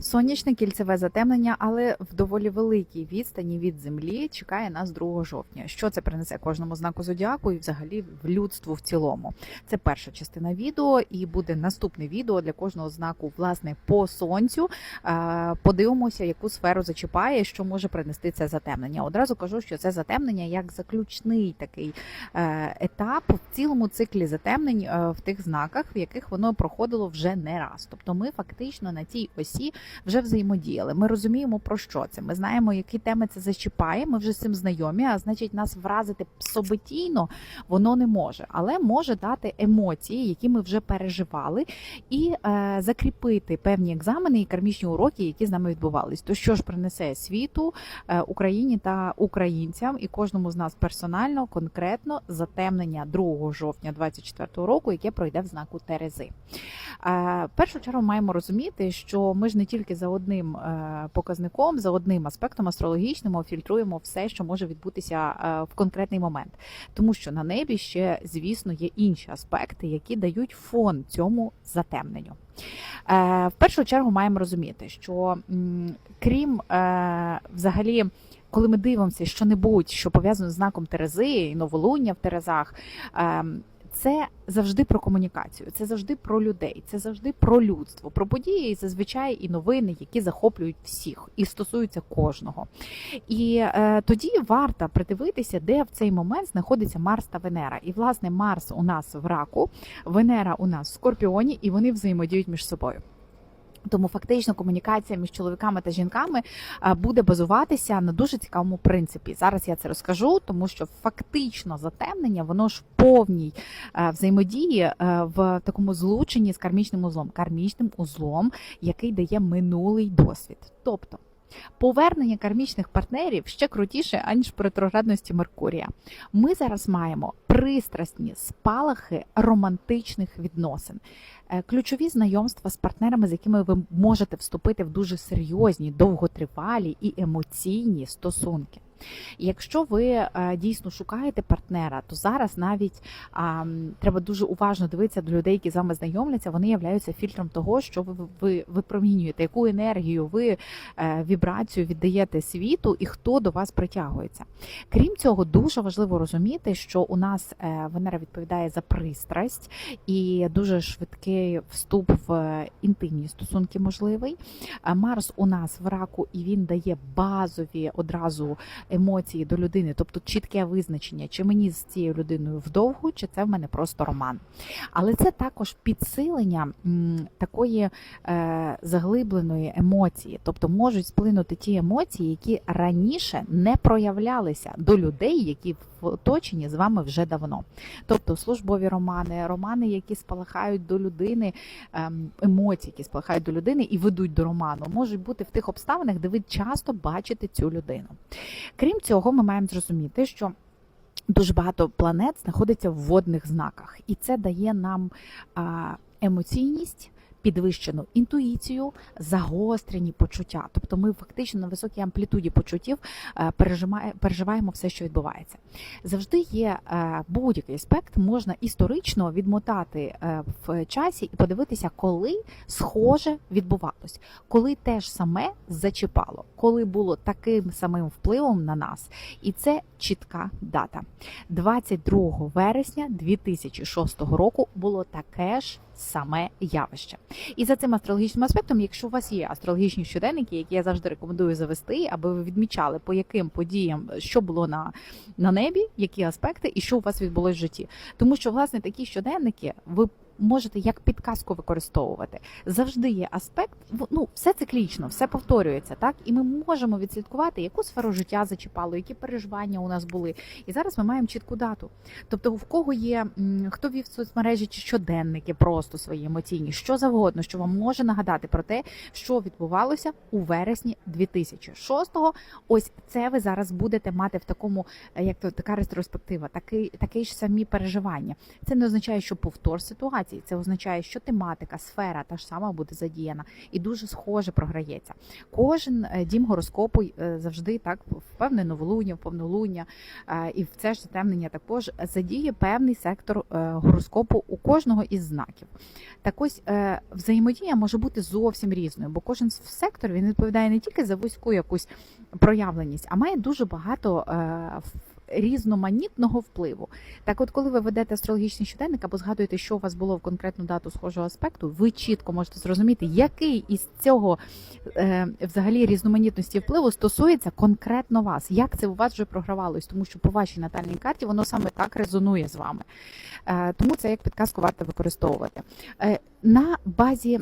Сонячне кільцеве затемнення, але в доволі великій відстані від землі чекає нас 2 жовтня. Що це принесе кожному знаку зодіаку і взагалі в людству в цілому? Це перша частина відео, і буде наступне відео для кожного знаку, власне, по сонцю. Е, Подивимося, яку сферу зачіпає, що може принести це затемнення. Одразу кажу, що це затемнення як заключний такий е, етап в цілому циклі затемнень е, в тих знаках, в яких воно проходило вже не раз. Тобто, ми фактично на цій осі вже взаємодіяли. Ми розуміємо про що це. Ми знаємо, які теми це зачіпає. Ми вже з цим знайомі. А значить, нас вразити событійно воно не може, але може дати емоції, які ми вже переживали, і е, закріпити певні екзамени і кармічні уроки, які з нами відбувались. То що ж принесе світу, е, Україні та українцям і кожному з нас персонально, конкретно затемнення 2 жовтня 2024 року, яке пройде в знаку Терези. Е, першу чергу маємо розуміти, що ми ж не тільки за одним е, показником, за одним аспектом астрологічним фільтруємо все, що може відбутися е, в конкретний момент, тому що на небі ще, звісно, є інші аспекти, які дають фон цьому затемненню. Е, В першу чергу маємо розуміти, що крім взагалі. Коли ми дивимося що-небудь, що пов'язано з знаком Терези і новолуння в Терезах, ем, це завжди про комунікацію, це завжди про людей, це завжди про людство, про події і зазвичай і новини, які захоплюють всіх і стосуються кожного. І е, тоді варто придивитися, де в цей момент знаходиться Марс та Венера. І власне Марс у нас в раку, Венера у нас в Скорпіоні, і вони взаємодіють між собою. Тому фактично комунікація між чоловіками та жінками е, буде базуватися на дуже цікавому принципі. Зараз я це розкажу, тому що фактично затемнення воно ж в повній е, взаємодії е, в такому злученні з кармічним узлом, кармічним узлом, який дає минулий досвід. Тобто. Повернення кармічних партнерів ще крутіше, аніж в ретроградності Меркурія. Ми зараз маємо пристрасні спалахи романтичних відносин, Е, ключові знайомства з партнерами, з якими ви можете вступити в дуже серйозні, довготривалі і емоційні стосунки. Якщо ви е, дійсно шукаєте партнера, то зараз навіть треба дуже уважно дивитися до людей, які з вами знайомляться. Вони являються фільтром того, що ви, ви випромінюєте, яку енергію ви е, вібрацію віддаєте світу і хто до вас притягується. Крім цього, дуже важливо розуміти, що у нас е, Венера відповідає за пристрасть і дуже швидкий вступ в інтимні стосунки можливий. Марс у нас в раку, і він дає базові одразу емоції до людини, тобто чітке визначення, чи мені з цією людиною вдовгу, чи це в мене просто роман. Але це також підсилення такої е, заглибленої емоції, тобто можуть сплинути ті емоції, які раніше не проявлялися до людей, які оточенні з вами вже давно. Тобто службові романи, романи, які спалахають до людини, ем, емоції, які спалахають до людини і ведуть до роману, можуть бути в тих обставинах, де ви часто бачите цю людину. Крім цього, ми маємо зрозуміти, що дуже багато планет знаходиться в водних знаках, і це дає нам емоційність. Підвищену інтуїцію, загострені почуття. Тобто ми фактично на високій амплітуді почуттів е, переживаємо все, що відбувається. Завжди є е, будь-який аспект, можна історично відмотати е, в часі і подивитися, коли схоже відбувалось, коли те ж саме зачіпало, коли було таким самим впливом на нас. І це чітка дата. 22 вересня 2006 року було таке ж саме явище. І за цим астрологічним аспектом, якщо у вас є астрологічні щоденники, які я завжди рекомендую завести, аби ви відмічали, по яким подіям що було на, на небі, які аспекти і що у вас відбулось в житті. Тому що, власне, такі щоденники ви можете як підказку використовувати. Завжди є аспект, ну все циклічно, все повторюється, так і ми можемо відслідкувати, яку сферу життя зачіпало, які переживання у нас були. І зараз ми маємо чітку дату. Тобто, в кого є хто вів соцмережі чи щоденники, просто свої емоційні, що завгодно, що вам може нагадати про те, що відбувалося у вересні 2006-го. Ось це ви зараз будете мати в такому, як то така ретроспектива, такий такий ж самі переживання. Це не означає, що повтор ситуації. Констеляцій. Це означає, що тематика, сфера та ж сама буде задіяна і дуже схоже програється. Кожен е, дім гороскопу е, завжди так в певне новолуння, в повнолуння, е, і в це ж затемнення також задіє певний сектор гороскопу у кожного із знаків. Так ось взаємодія може бути зовсім різною, бо кожен сектор він відповідає не тільки за вузьку якусь проявленість, а має дуже багато різноманітного впливу. Так, от, коли ви ведете астрологічний щоденник або згадуєте, що у вас було в конкретну дату схожого аспекту, ви чітко можете зрозуміти, який із цього е, взагалі різноманітності впливу стосується конкретно вас, як це у вас вже програвалось, тому що по вашій натальній карті воно саме так резонує з вами. Е, тому це як підказку варто використовувати. На базі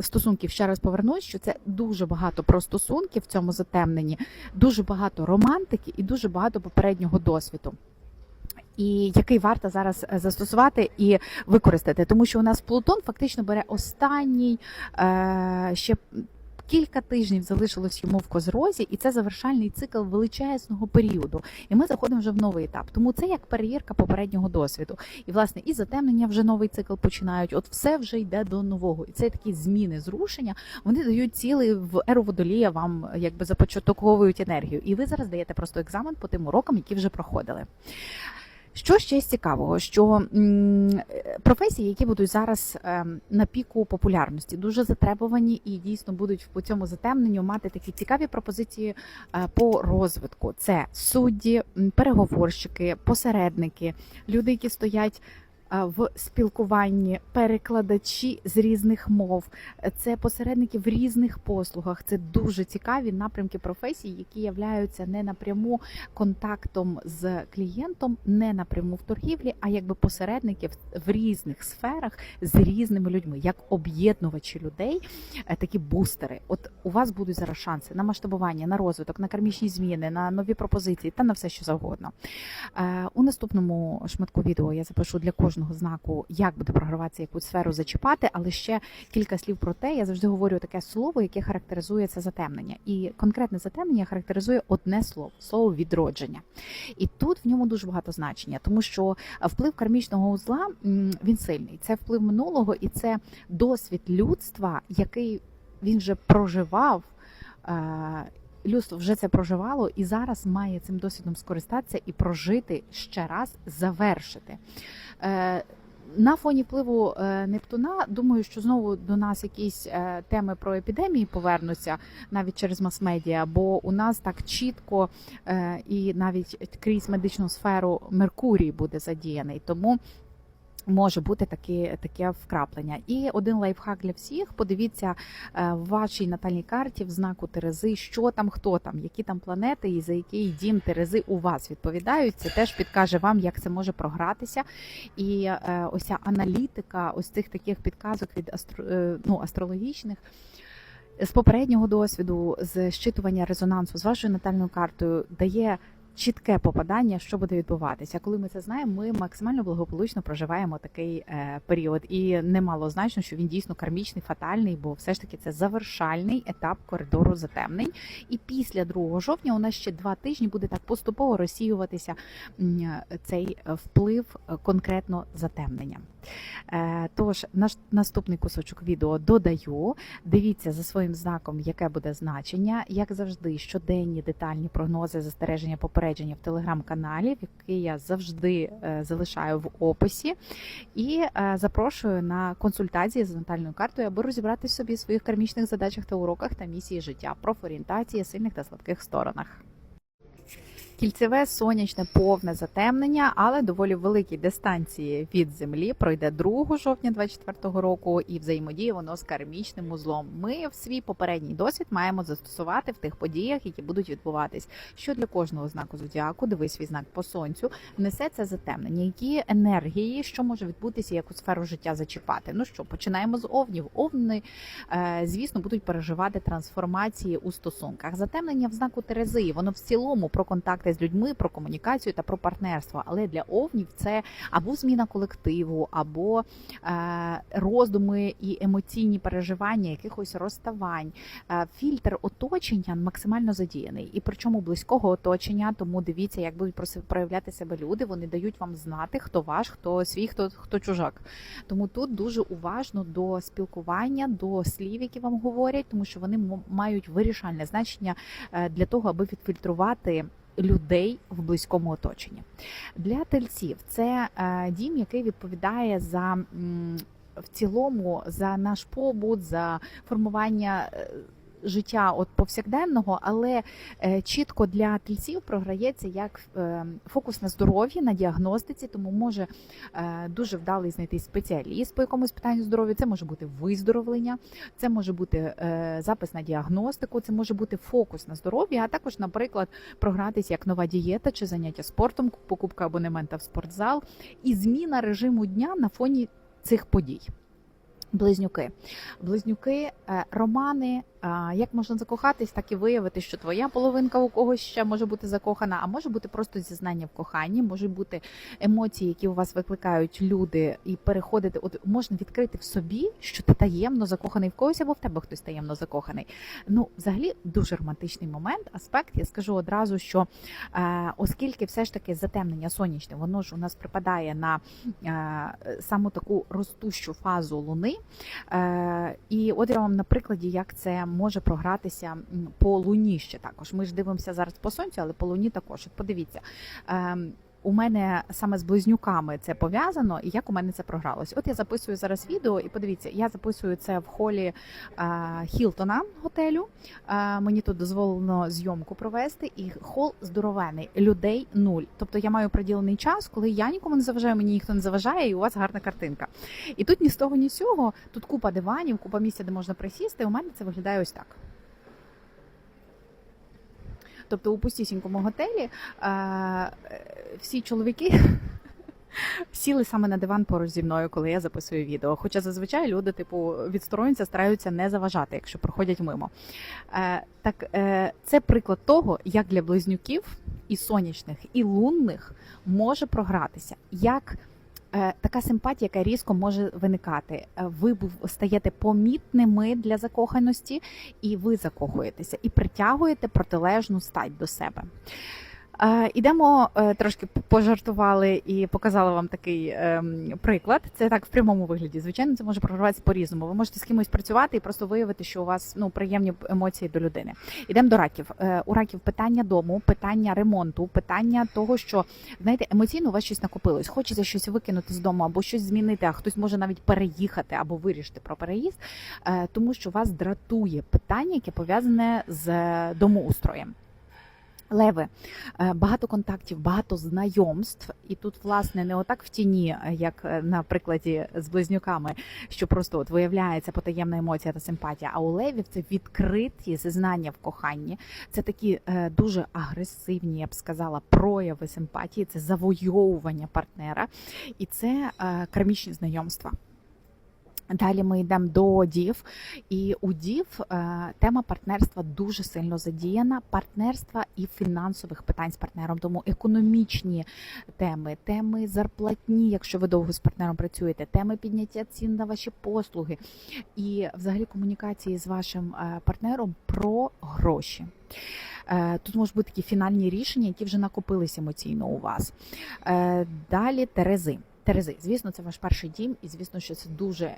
стосунків ще раз повернусь, що це дуже багато про стосунки в цьому затемненні, дуже багато романтики і дуже багато попереднього досвіду. І який варто зараз е, застосувати і використати, тому що у нас Плутон фактично бере останній е, ще кілька тижнів залишилось йому в козрозі, і це завершальний цикл величезного періоду. І ми заходимо вже в новий етап. Тому це як перевірка попереднього досвіду. І власне і затемнення вже новий цикл починають. От все вже йде до нового. І це такі зміни, зрушення. Вони дають цілий в еру водолія. Вам якби започатковують енергію. І ви зараз даєте просто екзамен по тим урокам, які вже проходили. Що ще цікавого, що професії, які будуть зараз ем, на піку популярності, дуже затребувані і дійсно будуть по цьому затемненню мати такі цікаві пропозиції е, по розвитку. Це судді, переговорщики, посередники, люди, які стоять. В спілкуванні перекладачі з різних мов, це посередники в різних послугах. Це дуже цікаві напрямки професій, які являються не напряму контактом з клієнтом, не напряму в торгівлі, а якби посередники в- в різних сферах з різними людьми, як об'єднувачі людей, е, такі бустери. От у вас будуть зараз шанси на масштабування, на розвиток, на кармічні зміни, на нові пропозиції та на все, що завгодно. Е, У наступному шматку відео я запишу для кожного знаку, як буде програватися яку сферу зачіпати, але ще кілька слів про те. Я завжди говорю таке слово, яке характеризує це затемнення. І конкретне затемнення характеризує одне слово слово відродження. І тут в ньому дуже багато значення, тому що вплив кармічного узла він сильний. Це вплив минулого і це досвід людства, який він вже проживав. Людство вже це проживало і зараз має цим досвідом скористатися і прожити ще раз, завершити. Е, на фоні впливу е, Нептуна, думаю, що знову до нас якісь е, теми про епідемії повернуться навіть через мас-медіа, бо у нас так чітко і навіть крізь медичну сферу Меркурій буде задіяний. Тому може бути таке, таке вкраплення. І один лайфхак для всіх: подивіться е, в вашій натальній карті в знаку Терези, що там, хто там, які там планети і за який дім Терези у вас відповідають. Це теж підкаже вам, як це може програтися. І е, ось аналітика, ось цих таких підказок від астро, е, ну, астрологічних. З попереднього досвіду, з щитування резонансу з вашою натальною картою дає чітке попадання, що буде відбуватися. Коли ми це знаємо, ми максимально благополучно проживаємо такий е, період. І немало значно, що він дійсно кармічний, фатальний, бо все ж таки це завершальний етап коридору затемнень. І після 2 жовтня у нас ще два тижні буде так поступово розсіюватися цей е, вплив е, конкретно затемнення. Е, Тож, наш наступний кусочок відео додаю. Дивіться за своїм знаком, яке буде значення. Як завжди, щоденні детальні прогнози, застереження, попередження в телеграм-каналі, який я завжди е, залишаю в описі. І е, запрошую на консультації з натальною картою, аби розібрати собі в своїх кармічних задачах та уроках та місії життя, профорієнтації, сильних та слабких сторонах. Кільцеве сонячне повне затемнення, але доволі великі дистанції від землі пройде 2 жовтня 2024 року і взаємодіє воно з кармічним узлом. Ми в свій попередній досвід маємо застосувати в тих подіях, які будуть відбуватись. Що для кожного знаку зодіаку, дивись свій знак по сонцю, несе це затемнення. Які енергії, що може відбутися, яку сферу життя зачіпати? Ну що, починаємо з овнів. Овни, е, звісно, будуть переживати трансформації у стосунках. Затемнення в знаку Терези, воно в цілому про контакти контакти з людьми, про комунікацію та про партнерство. Але для овнів це або зміна колективу, або е, роздуми і емоційні переживання, якихось розставань. Е, фільтр оточення максимально задіяний, і причому близького оточення. Тому дивіться, як будуть проявляти себе люди. Вони дають вам знати, хто ваш, хто свій, хто, хто чужак. Тому тут дуже уважно до спілкування, до слів, які вам говорять, тому що вони мають вирішальне значення е, для того, аби відфільтрувати. Людей в близькому оточенні. Для тельців це е, дім, який відповідає за в цілому за наш побут, за формування е, життя от повсякденного, але е, чітко для тельців програється як е, фокус на здоров'ї, на діагностиці, тому може е, дуже вдалий знайти спеціаліст по якомусь питанню здоров'я. Це може бути виздоровлення, це може бути запис на діагностику, це може бути фокус на здоров'я, а також, наприклад, програтись як нова дієта чи заняття спортом, покупка абонемента в спортзал і зміна режиму дня на фоні цих подій. Близнюки. Близнюки, романи. Як можна закохатись, так і виявити, що твоя половинка у когось ще може бути закохана, а може бути просто зізнання в коханні, можуть бути емоції, які у вас викликають люди, і переходити. От можна відкрити в собі, що ти таємно закоханий в когось, або в тебе хтось таємно закоханий. Ну, взагалі, дуже романтичний момент, аспект. Я скажу одразу, що е, оскільки все ж таки затемнення сонячне, воно ж у нас припадає на е, саму таку ростущу фазу луни. Е, і от я вам на прикладі, як це може програтися по луні ще також. Ми ж дивимося зараз по сонцю, але по луні також. От подивіться. У мене саме з близнюками це пов'язано, і як у мене це програлось. От я записую зараз відео, і подивіться, я записую це в холі е, Хілтона готелю. Е, мені тут дозволено зйомку провести, і хол здоровений, людей нуль. Тобто я маю приділений час, коли я нікому не заважаю, мені ніхто не заважає, і у вас гарна картинка. І тут ні з того, ні з цього. Тут купа диванів, купа місця, де можна присісти. У мене це виглядає ось так. Тобто у пустісінькому готелі е, всі чоловіки сіли саме на диван поруч зі мною, коли я записую відео. Хоча зазвичай люди, типу, відсторонюються, стараються не заважати, якщо проходять мимо. Е, так е, це приклад того, як для близнюків і сонячних, і лунних може програтися. як Така симпатія, яка різко може виникати. Е, Ви стаєте помітними для закоханості, і ви закохуєтеся, і притягуєте протилежну стать до себе. Е, Ідемо е, трошки пожартували і показала вам такий ем, приклад. Це так в прямому вигляді. Звичайно, це може програватися по-різному. Ви можете з кимось працювати і просто виявити, що у вас ну приємні емоції до людини. Ідемо до раків. Е, У раків питання дому, питання ремонту, питання того, що знаєте, емоційно у вас щось накопилось. Хочеться щось викинути з дому або щось змінити, а хтось може навіть переїхати або вирішити про переїзд, тому що вас дратує питання, яке пов'язане з домоустроєм. Леви, е, багато контактів, багато знайомств, і тут, власне, не отак в тіні, е, як е, на прикладі з близнюками, що просто от виявляється потаємна емоція та симпатія. А у левів це відкриті зізнання в коханні. Це такі дуже агресивні, я б сказала, прояви симпатії, це завойовування партнера, і це кармічні знайомства. Далі ми йдемо до дів, і у дів е, тема партнерства дуже сильно задіяна. Партнерства і фінансових питань з партнером, тому економічні теми, теми зарплатні, якщо ви довго з партнером працюєте, теми підняття цін на ваші послуги, і взагалі комунікації з вашим е, партнером про гроші. Е, Тут можуть бути такі фінальні рішення, які вже накопились емоційно у вас. Далі Терези. Терези, звісно, це ваш перший дім, і звісно, що це дуже е,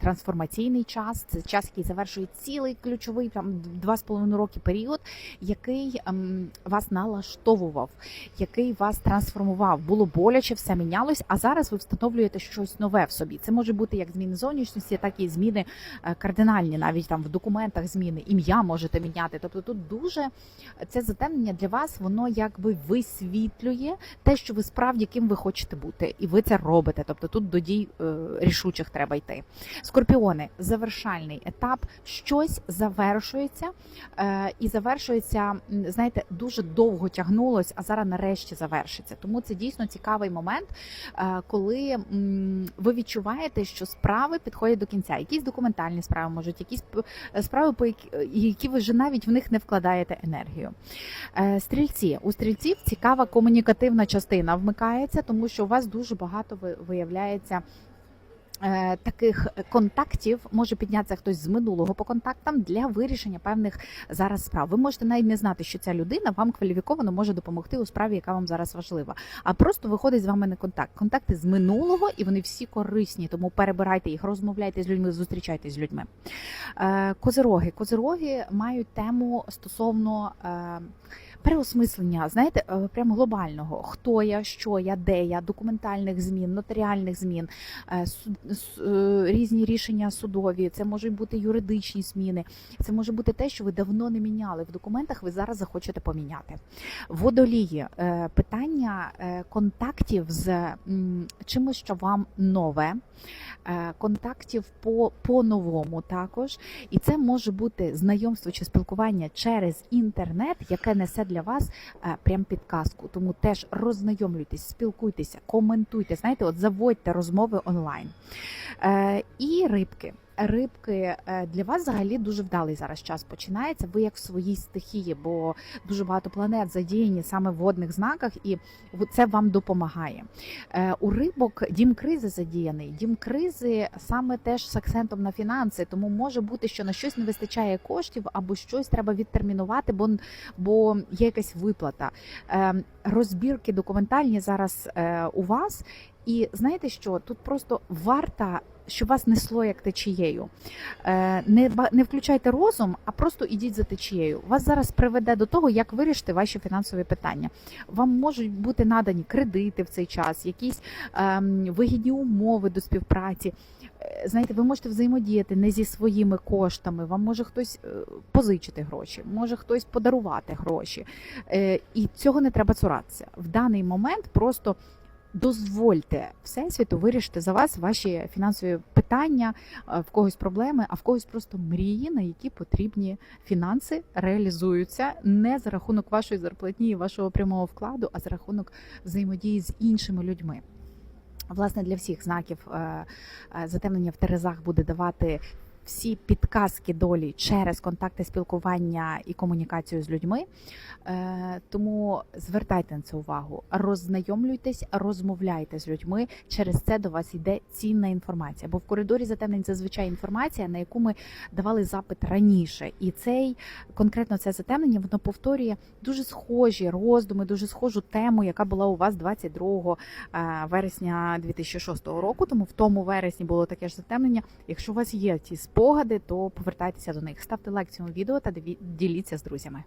трансформаційний час. Це час, який завершує цілий ключовий там два з половиною роки період, який ем, вас налаштовував, який вас трансформував. Було боляче, все мінялось. А зараз ви встановлюєте щось нове в собі. Це може бути як зміни зовнішності, так і зміни е, кардинальні, навіть там в документах зміни, ім'я можете міняти. Тобто тут дуже це затемнення для вас, воно якби висвітлює те, що ви справді ким ви хочете бути, і ви це робите. Тобто тут до дій е, рішучих треба йти. Скорпіони, завершальний етап, щось завершується е, і завершується, знаєте, дуже довго тягнулось, а зараз нарешті завершиться. Тому це дійсно цікавий момент, е, коли ви відчуваєте, що справи підходять до кінця. Якісь документальні справи можуть, якісь справи, по які, ви вже навіть в них не вкладаєте енергію. Стрільці у стрільців цікава комунікативна частина вмикається, тому що у вас дуже багато ви- виявляється. е, Таких контактів може піднятися хтось з минулого по контактам для вирішення певних зараз справ. Ви можете навіть не знати, що ця людина вам кваліфіковано може допомогти у справі, яка вам зараз важлива. А просто виходить з вами на контакт. Контакти з минулого, і вони всі корисні. Тому перебирайте їх, розмовляйте з людьми, зустрічайтесь з людьми. Е, Козироги. Козироги мають тему стосовно. Переосмислення, знаєте, е, прямо глобального, хто я, що я, де я, документальних змін, нотаріальних змін, е, е, різні рішення судові. Це можуть бути юридичні зміни. Це може бути те, що ви давно не міняли в документах. Ви зараз захочете поміняти. Водолії питання контактів з чимось, що вам нове, контактів по, по-новому також. І це може бути знайомство чи спілкування через інтернет, яке несе для вас е, прям підказку. Тому теж роззнайомлюйтесь, спілкуйтеся, коментуйте. Знаєте, от заводьте розмови онлайн. Е, і рибки. Рибки е, для вас взагалі дуже вдалий зараз час починається. Ви як в своїй стихії, бо дуже багато планет задіяні саме в водних знаках, і це вам допомагає. Е, У рибок дім кризи задіяний. Дім кризи саме теж з акцентом на фінанси, тому може бути, що на щось не вистачає коштів, або щось треба відтермінувати, бо, бо є якась виплата. Е, Розбірки документальні зараз у вас. І знаєте що? Тут просто варта, щоб вас несло як течією. Е, Не, не включайте розум, а просто ідіть за течією. Вас зараз приведе до того, як вирішити ваші фінансові питання. Вам можуть бути надані кредити в цей час, якісь ем, вигідні умови до співпраці. Е, Знаєте, ви можете взаємодіяти не зі своїми коштами. Вам може хтось е, позичити гроші, може хтось подарувати гроші. І цього не треба цуратися. В даний момент просто дозвольте всесвіту вирішити за вас ваші фінансові питання, е, в когось проблеми, а в когось просто мрії, на які потрібні фінанси реалізуються не за рахунок вашої зарплатні і вашого прямого вкладу, а за рахунок взаємодії з іншими людьми. Власне, для всіх знаків е, е, затемнення в Терезах буде давати всі підказки долі через контакти спілкування і комунікацію з людьми. Е, Тому звертайте на це увагу, роззнайомлюйтесь, розмовляйте з людьми. Через це до вас йде цінна інформація. Бо в коридорі затемнень зазвичай інформація, на яку ми давали запит раніше. І цей конкретно це затемнення воно повторює дуже схожі роздуми, дуже схожу тему, яка була у вас 22 е, вересня 2006 року. Тому в тому вересні було таке ж затемнення. Якщо у вас є ті спогади, то повертайтеся до них. Ставте лайк цьому відео та діліться з друзями.